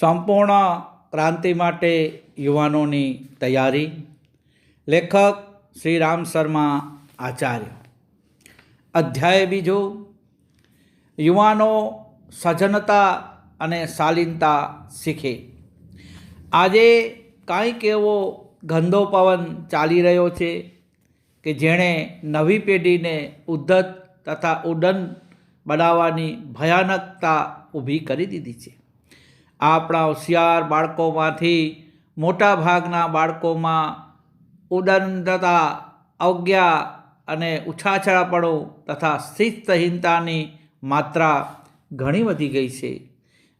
સંપૂર્ણ ક્રાંતિ માટે યુવાનોની તૈયારી. લેખક શ્રી રામ શર્મા આચાર્ય. અધ્યાય બીજો. યુવાનો સજનતા અને શાલીનતા શીખે. આજે કાંઈક એવો ગંદો પવન ચાલી રહ્યો છે કે જેણે નવી પેઢીને ઉદ્ધત તથા ઉડન બનાવવાની ભયાનકતા ઊભી કરી દીધી છે. આપણા હોશિયાર બાળકોમાંથી, મોટા ભાગના બાળકોમાં ઉદંતતા અવજ્ઞા અને ઉછાછળાપણું તથા શિસ્તહીનતાની માત્રા ઘણી વધી ગઈ છે,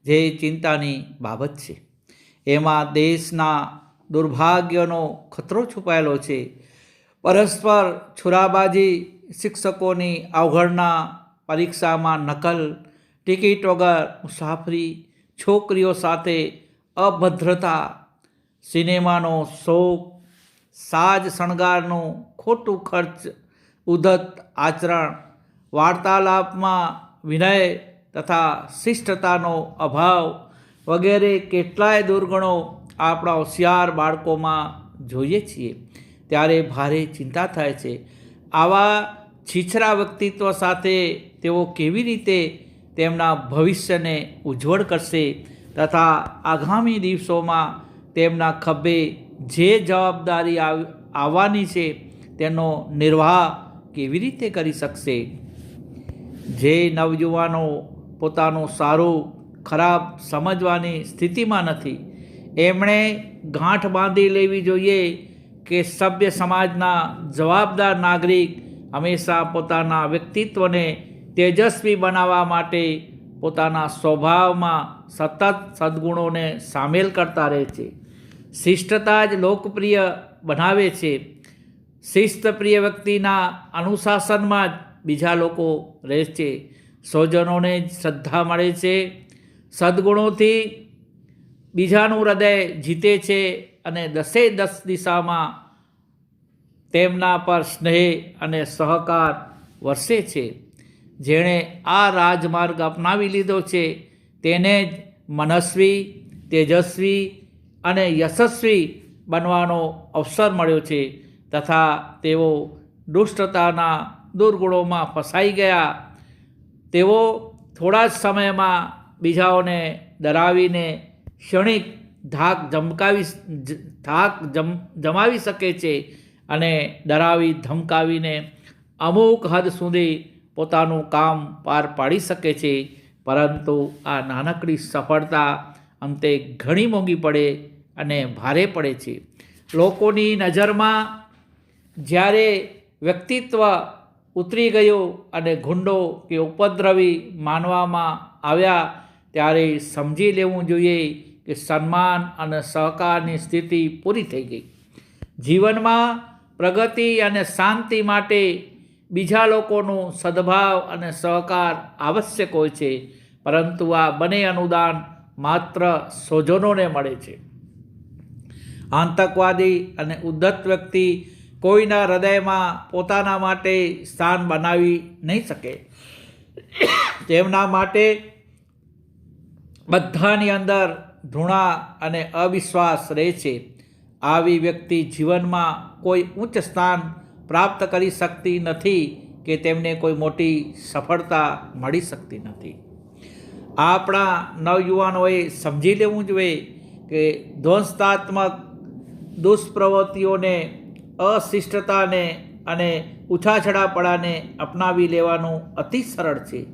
જે ચિંતાની બાબત છે. એમાં દેશના દુર્ભાગ્યનો ખતરો છુપાયેલો છે. પરસ્પર છુરાબાજી શિક્ષકોની અવગણના પરીક્ષામાં નકલ, ટિકિટ વગર મુસાફરી છોકરીઓ સાથે અભદ્રતા, સિનેમાનો શોખ, સાજ શણગારનું ખોટું ખર્ચ ઉદ્ધત આચરણ, વાર્તાલાપમાં વિનય તથા શિષ્ટતાનો અભાવ વગેરે કેટલાય દુર્ગણો આપણા હોશિયાર બાળકોમાં જોઈએ છીએ. ત્યારે ભારે ચિંતા થાય છે. આવા છીછરા વ્યક્તિત્વ સાથે તેઓ કેવી રીતે તેમના ભવિષ્યને ઉજ્જવળ કરશે તથા આગામી દિવસોમાં તેમના ખભે જે જવાબદારી આવ- આવવાની છે તેનો નિર્વાહ કેવી રીતે કરી શકશે? જે નવયુવાનો પોતાનું સારું, ખરાબ સમજવાની સ્થિતિમાં નથી. એમણે ગાંઠ બાંધી લેવી જોઈએ કે સભ્ય સમાજના જવાબદાર નાગરિક હંમેશા પોતાના વ્યક્તિત્વને તેજસ્વી બનાવવા માટે પોતાના સ્વભાવમાં સતત સદ્ગુણોને સામેલ કરતા રહે છે. શિષ્ટતા જ લોકપ્રિય બનાવે છે. શિસ્તપ્રિય વ્યક્તિના અનુશાસનમાં જ બીજા લોકો રહે છે. સ્વજનોને શ્રદ્ધા મળે છે. સદ્ગુણોથી બીજાનું હૃદય જીતે છે અને દસે દસ દિશામાં તેમના પર સ્નેહ અને સહકાર વરસે છે. જેણે આ રાજમાર્ગ અપનાવી લીધો છે, તેને જ મનસ્વી, તેજસ્વી અને યશસ્વી બનવાનો અવસર મળ્યો છે તથા તેઓ દુષ્ટતાના દુર્ગુણોમાં ફસાઈ ગયા. તેઓ થોડા જ સમયમાં બીજાઓને ડરાવીને ક્ષણિક ધાક જમકાવી ધાક જમ, જમાવી શકે છે અને ડરાવી ધમકાવીને અમુક હદ સુધી પોતાનું કામ પાર પાડી શકે છે, પરંતુ આ નાનકડી સફળતા અંતે ઘણી મોંઘી પડે અને ભારે પડે છે. લોકોની નજરમાં જ્યારે વ્યક્તિત્વ ઉતરી ગયું અને ગુંડો કે ઉપદ્રવી માનવામાં આવ્યા, ત્યારે સમજી લેવું જોઈએ કે સન્માન અને સહકારની સ્થિતિ પૂરી થઈ ગઈ. જીવનમાં પ્રગતિ અને શાંતિ માટે બીજા લોકોનો સદભાવ અને સહકાર આવશ્યક હોય છે, પરંતુ આ બંને અનુદાન માત્ર સ્વજનોને મળે છે. આતંકવાદી અને ઉદ્ધત વ્યક્તિ કોઈના હૃદયમાં પોતાના માટે સ્થાન બનાવી નહીં શકે. તેમના માટે બધાની અંદર ધૃણા અને અવિશ્વાસ રહે છે. આવી વ્યક્તિ જીવનમાં કોઈ ઉચ્ચ સ્થાન પ્રાપ્ત કરી શકતી નથી કે તેમને કોઈ મોટી સફળતા મળી શકતી નથી. આપણા નવયુવાનોએ સમજી લેવું જોઈએ કે ધ્વંસાત્મક દુષ્પ્રવૃત્તિઓને, અશિષ્ટતાને અને ઉછાછડાપણાને અપનાવી લેવાનું અતિ સરળ છે.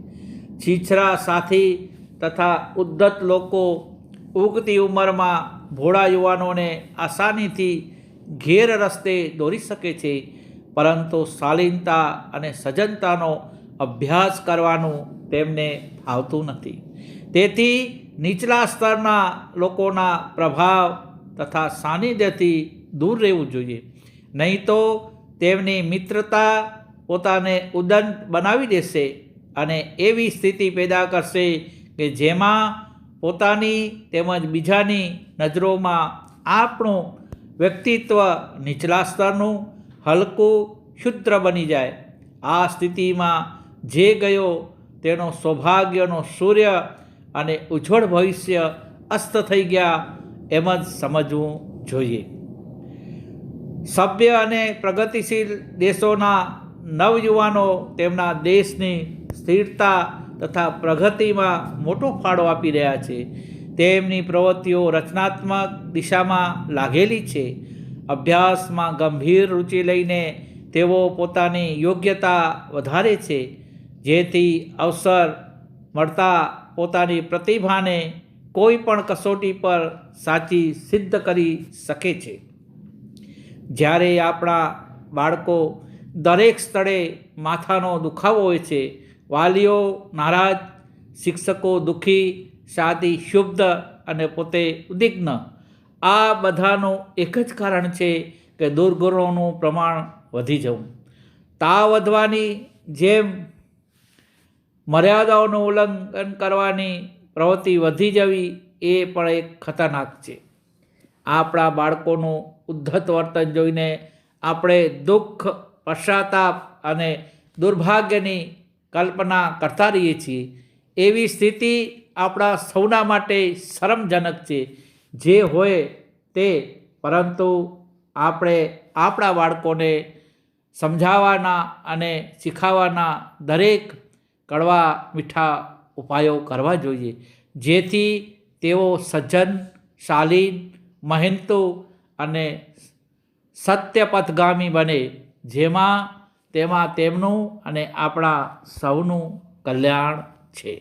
છીછરા સાથી તથા ઉદ્ધત લોકો ઉગતી ઉંમરમાં ભોળા યુવાનોને આસાનીથી ઘેર રસ્તે દોરી શકે છે. પરંતુ શાલીનતા અને સજનતાનો અભ્યાસ કરવાનું તેમને ફાવતું નથી. તેથી નીચલા સ્તરના લોકોના પ્રભાવ તથા સાનિધ્યથી દૂર રહેવું જોઈએ. નહીં તો તેમની મિત્રતા પોતાને ઉદંત બનાવી દેશે અને એવી સ્થિતિ પેદા કરશે કે જેમાં પોતાની તેમજ બીજાની નજરોમાં આપણું વ્યક્તિત્વ નીચલા સ્તરનું હલકું ક્ષુદ્ર બની જાય. આ સ્થિતિમાં જે ગયો તેનો સૌભાગ્યનો સૂર્ય અને ઉજ્જવળ ભવિષ્ય અસ્ત થઈ ગયા એમ જ સમજવું જોઈએ. સભ્ય અને પ્રગતિશીલ દેશોના નવયુવાનો તેમના દેશની સ્થિરતા તથા પ્રગતિમાં મોટો ફાળો આપી રહ્યા છે. તેમની પ્રવૃત્તિઓ રચનાત્મક દિશામાં લાગેલી છે. અભ્યાસમાં ગંભીર રુચિ લઈને તેઓ પોતાની યોગ્યતા વધારે છે. જેથી અવસર મળતા પોતાની પ્રતિભાને કોઈ પણ કસોટી પર સાચી સિદ્ધ કરી શકે છે. જ્યારે આપણા બાળકો દરેક સ્થળે માથાનો દુખાવો હોય છે, વાલીઓ નારાજ, શિક્ષકો દુઃખી શાદી શુભ્ધ અને પોતે ઉદ્વિગ્ન આ બધાનું એક જ કારણ છે કે દુર્ગુણોનું પ્રમાણ વધી જવું. તાવ વધવાની જેમ મર્યાદાઓનું ઉલ્લંઘન કરવાની પ્રવૃત્તિ વધી જવી એ પણ એક ખતરનાક છે. આપણા બાળકોનું ઉદ્ધત વર્તન જોઈને આપણે દુઃખ, પશ્ચાતાપ અને દુર્ભાગ્યની કલ્પના કરતા રહીએ છીએ. એવી સ્થિતિ આપણા સૌના માટે શરમજનક છે. જે હોય તે, પરંતુ આપણે આપણા બાળકોને સમજાવવાના અને શીખવવાના દરેક કડવા મીઠા ઉપાયો કરવા જોઈએ. જેથી તેઓ સજ્જન, શાલીન, મહેનતુ અને સત્યપથગામી બને, જેમાં તેમાં તેમનું અને આપણા સૌનું કલ્યાણ છે.